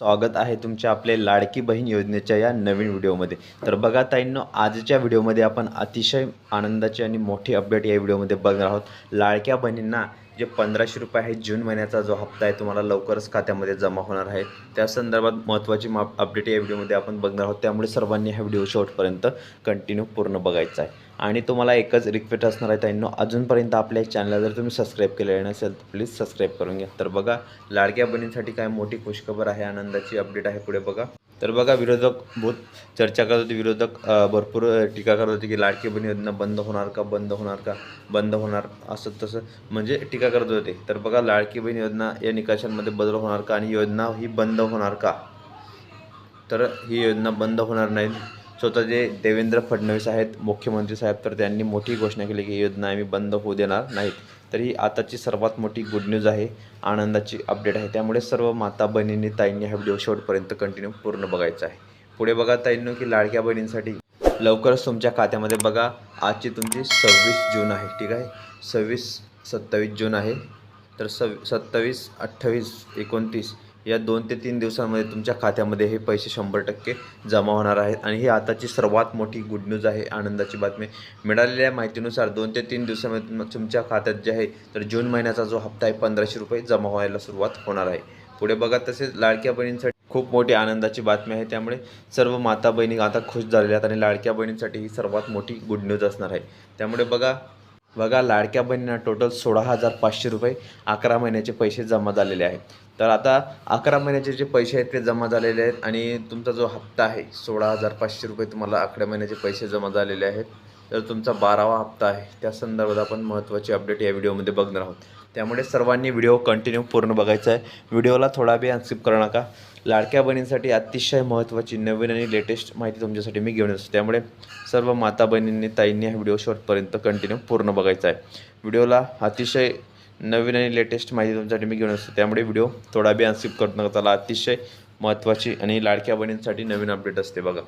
स्वागत आहे तुमच्या आपल्या लाडकी बहीण योजनेच्या या नवीन व्हिडिओमध्ये. तर बघा ताईंनो आजच्या व्हिडिओमध्ये आपण अतिशय आनंदाची आणि मोठी अपडेट या व्हिडिओमध्ये बघणार आहोत. लाडक्या बहिणींना जे पंधराशे रुपये आहे जून महिन्याचा जो हप्ता आहे तुम्हाला लवकरच खात्यामध्ये जमा होणार आहे. त्या संदर्भात महत्त्वाची माप अपडेट या व्हिडिओमध्ये आपण बघणार आहोत. त्यामुळे सर्वांनी हा व्हिडिओ शेवटपर्यंत कंटिन्यू पूर्ण बघायचा आहे. आणि तुम्हाला एकच रिक्वेस्ट असणार आहे ताईंनो अजूनपर्यंत आपल्या चॅनलला जर तुम्ही सबस्क्राईब केलेलं नसेल तर प्लीज सबस्क्राईब करून घ्या. तर बघा लाडक्या बहिणींसाठी काय मोठी खुशखबर आहे आनंदाची अपडेट आहे पुढे बघा. तर बघा विरोधक बहुत चर्चा करत होते विरोधक भरपूर टीका करत होते की लाडकी बहीण योजना बंद होणार का बंद होणार का बंद होणार असं तसं म्हणजे टीका करत होते. तर बघा लाडकी बहीण योजना या निकषांमध्ये बदल होणार का आणि योजना ही बंद होणार का? तर ही योजना बंद होणार नाही. स्वतः जे देवेंद्र फडणवीस आहेत मुख्यमंत्री साहेब तर त्यांनी मोठी घोषणा केली की योजना आम्ही बंद होऊ देणार नाहीत. तर ही आताची सर्वात मोठी गुड न्यूज आहे आनंदाची अपडेट आहे. त्यामुळे सर्व माता बहिणींनी ताईंनी हा व्हिडिओ शेवटपर्यंत कंटिन्यू पूर्ण बघायचा आहे. पुढे बघा ताईंनो की लाडक्या बहिणींसाठी. लवकरच तुमच्या खात्यामध्ये बघा आजची तुमची सव्वीस जून आहे ठीक आहे? सव्वीस सत्तावीस जून आहे. तर सव सत्तावीस अठ्ठावीस एकोणतीस या दोन ते तीन दिवसांमध्ये तुमच्या खात्यामध्ये हे पैसे शंभर टक्के जमा होणार आहेत. आणि ही आताची सर्वात मोठी गुड न्यूज आहे आनंदाची बातमी. मिळालेल्या माहितीनुसार दोन ते तीन दिवसामध्ये तुमच्या खात्यात जे आहे तर जून महिन्याचा जो हप्ता आहे पंधराशे रुपये जमा व्हायला सुरुवात होणार आहे. पुढे बघा तसेच लाडक्या बहिणींसाठी खूप मोठी आनंदाची बातमी आहे. त्यामुळे सर्व माता बहिणी आता खुश झालेल्या आहेत आणि लाडक्या बहिणींसाठी ही सर्वात मोठी गुड न्यूज असणार आहे. त्यामुळे बघा बघा लाडक्या बहिणींना टोटल सोळा हजार पाचशे रुपये अकरा महिन्याचे पैसे जमा झालेले आहेत तर आता अकरा महिन्याचे जे पैसे आहेत ते जमा झालेले आहेत आणि तुमचा जो हप्ता आहे सोळा हजार पाचशे रुपये तुम्हाला अकरा महिन्याचे पैसे जमा झालेले आहेत. तर तुमचा बारावा हप्ता आहे. त्या संदर्भात आपण महत्त्वाची अपडेट या व्हिडिओमध्ये बघणार आहोत. त्यामुळे सर्वांनी व्हिडिओ कंटिन्यू पूर्ण बघायचा आहे. व्हिडिओला थोडा बी अनस्किप करू नका. लाडक्या बहिणींसाठी अतिशय महत्त्वाची नवीन आणि लेटेस्ट माहिती तुमच्यासाठी मी घेऊन येतो त्यामुळे सर्व माता बहिणींनी ताईंनी हा व्हिडिओ शॉर्टपर्यंत कंटिन्यू पूर्ण बघायचा आहे. व्हिडिओला अतिशय नवीन आणि लेटेस्ट माहिती तुमच्यासाठी मी घेऊन असतो. त्यामुळे व्हिडिओ थोडा बी अनस्किप करू नका. त्याला अतिशय महत्त्वाची आणि लाडक्या बहिणींसाठी नवीन अपडेट असते बघा.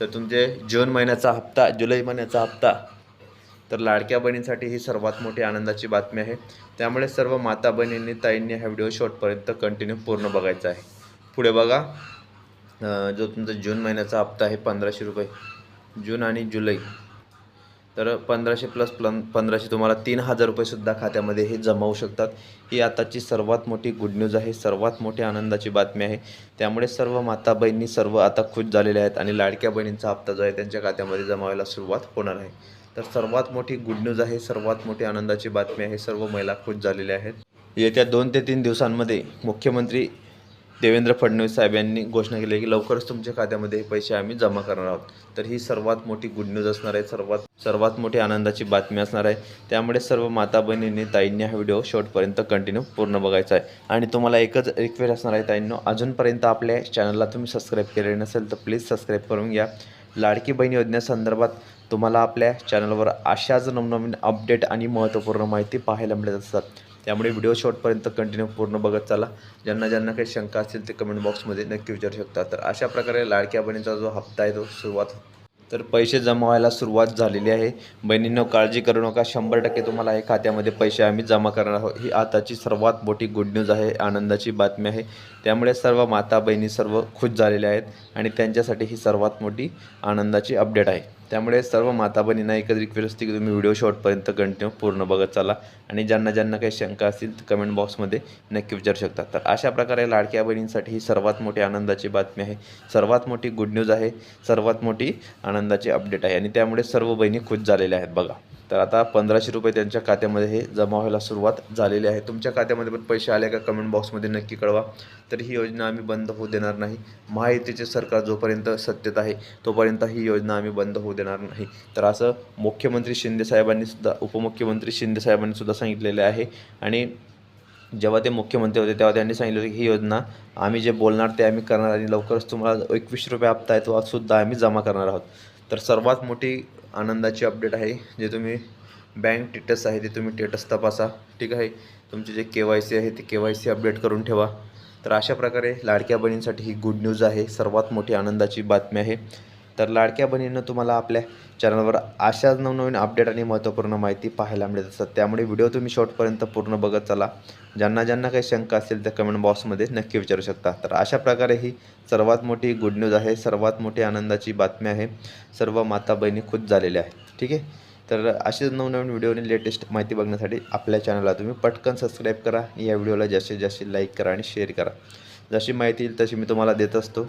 तर तुमचे जून महिन्याचा हप्ता जुलै महिन्याचा हप्ता तर लाडक्या बहिणींसाठी ही सर्वात मोठी आनंदाची बातमी आहे. त्यामुळे सर्व माता बहिणींनी ताईंनी हा व्हिडिओ शॉर्टपर्यंत कंटिन्यू पूर्ण बघायचा आहे. पुढे बघा जो तुमचा जून महिन्याचा हप्ता आहे पंधराशे रुपये. जून आणि जुलै. तर पंधराशे प्लस प्लन पंधराशे तुम्हाला तीन हजार रुपयेसुद्धा खात्यामध्ये हे जमावू शकतात. ही आताची सर्वात मोठी गुड न्यूज आहे. सर्वात मोठी आनंदाची बातमी आहे. त्यामुळे सर्व माता बहिणी सर्व आता खुश झालेल्या आहेत आणि लाडक्या बहिणींचा हप्ता जो आहे त्यांच्या खात्यामध्ये जमावायला सुरुवात होणार आहे. तर सर्वात मोठी गुड न्यूज आहे. सर्वात मोठी आनंदाची बातमी आहे. सर्व महिला खुश झालेल्या आहेत. येत्या दोन ते तीन दिवसांमध्ये मुख्यमंत्री देवेंद्र फडणवीस साहेब यांनी घोषणा केली आहे की लवकरच तुमच्या खात्यामध्ये हे पैसे आम्ही जमा करणार आहोत. तर ही सर्वात मोठी गुड न्यूज असणार आहे. सर्वात सर्वात मोठी आनंदाची बातमी असणार आहे. त्यामुळे सर्व माता बहिणींनी ताईंनी हा व्हिडिओ शेवटपर्यंत कंटिन्यू पूर्ण बघायचा आहे. आणि तुम्हाला एकच रिक्वेस्ट असणार आहे ताईंनो अजूनपर्यंत आपल्या चॅनलला तुम्ही सबस्क्राईब केले नसेल तर प्लीज सबस्क्राईब करून घ्या. लाडकी बहीण योजनेसंदर्भात तुम्हाला आपल्या चॅनलवर अशाच नवनवीन अपडेट आणि महत्त्वपूर्ण माहिती पाहायला मिळत असतात. त्यामुळे व्हिडिओ शॉर्टपर्यंत कंटिन्यू पूर्ण बघत चला. ज्यांना ज्यांना काही शंका असतील ते कमेंट बॉक्समध्ये नक्की विचारू शकता. तर अशा प्रकारे लाडक्या बहिणीचा जो हप्ता आहे तो सुरुवात तर पैसे जमा व्हायला सुरुवात झालेली आहे. बहिणींनो काळजी करू नका. शंभर टक्के तुम्हाला हे खात्यामध्ये पैसे आम्ही जमा करणार आहोत. ही आताची सर्वात मोठी गुड न्यूज आहे आनंदाची बातमी आहे. त्यामुळे सर्व माता बहिणी सर्व खुश झालेल्या आहेत आणि त्यांच्यासाठी ही सर्वात मोठी आनंदाची अपडेट आहे. त्यामुळे सर्व माता बहिणींना एकच रिक्वेस्ट असते की तुम्ही व्हिडिओ शॉर्टपर्यंत कंटिन्यू पूर्ण बघत चाला आणि ज्यांना ज्यांना काही शंका असतील तर कमेंट बॉक्समध्ये नक्की विचारू शकता. तर अशा प्रकारे लाडक्या बहिणींसाठी ही सर्वात मोठी आनंदाची बातमी आहे. सर्वात मोठी गुड न्यूज आहे. सर्वात मोठी आनंदाची अपडेट आहे. आणि त्यामुळे सर्व बहिणी खुश झालेल्या आहेत. बघा. तर आता पंधराशे रुपये त्यांच्या खात्यामध्ये हे जमा व्हायला सुरुवात झालेली आहे. तुमच्या खात्यामध्ये पण पैसे आले का कमेंट बॉक्समध्ये नक्की कळवा. तर ही योजना आम्ही बंद होऊ देणार नाही. महायुतीचे सरकार जोपर्यंत सत्तेत आहे तोपर्यंत ही योजना आम्ही बंद होऊ देणार नाही. तर असं मुख्यमंत्री शिंदेसाहेबांनी सुद्धा उपमुख्यमंत्री शिंदेसाहेबांनी सुद्धा सांगितलेले आहे. आणि जेव्हा ते मुख्यमंत्री होते तेव्हा त्यांनी सांगितलं होतं की ही योजना आम्ही जे बोलणार ते आम्ही करणार आणि लवकरच तुम्हाला एकवीस रुपये हप्ता आहे तो सुद्धा आम्ही जमा करणार आहोत. तर सर्वात मोठी आनंदाची अपडेट आहे. जे तुम्ही बँक टेटस आहे ते तुम्ही टेटस तपासा. ठीक आहे? तुमचे जे के वाय सी आहे ते के वाय सी अपडेट करून ठेवा. तर अशा प्रकारे लाडक्या बहिणींसाठी ही गुड न्यूज आहे. सर्वात मोठी आनंदाची बातमी आहे. तर लाडक्या बहिणीनं तुम्हाला आपल्या चॅनलवर अशाच नवनवीन अपडेट आणि महत्त्वपूर्ण माहिती पाहायला मिळत असतात. त्यामुळे व्हिडिओ तुम्ही शॉर्टपर्यंत पूर्ण बघत चला. ज्यांना ज्यांना काही शंका असेल त्या कमेंट बॉक्समध्ये नक्की विचारू शकता. तर अशा प्रकारे ही सर्वात मोठी गुड न्यूज आहे. सर्वात मोठी आनंदाची बातमी आहे. सर्व माता बहिणी खुद झालेल्या आहेत. ठीक आहे? तर असेच नवनवीन व्हिडिओ आणि लेटेस्ट माहिती बघण्यासाठी आपल्या चॅनलला तुम्ही पटकन सबस्क्राईब करा. या व्हिडिओला जास्तीत जास्त लाईक करा आणि शेअर करा. जशी माहिती येईल तशी मी तुम्हाला देत असतो.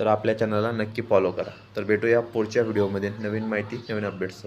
तर आपल्या चॅनलला नक्की फॉलो करा. तर भेटूया पुढच्या व्हिडिओमध्ये नवीन माहिती नवीन अपडेट्स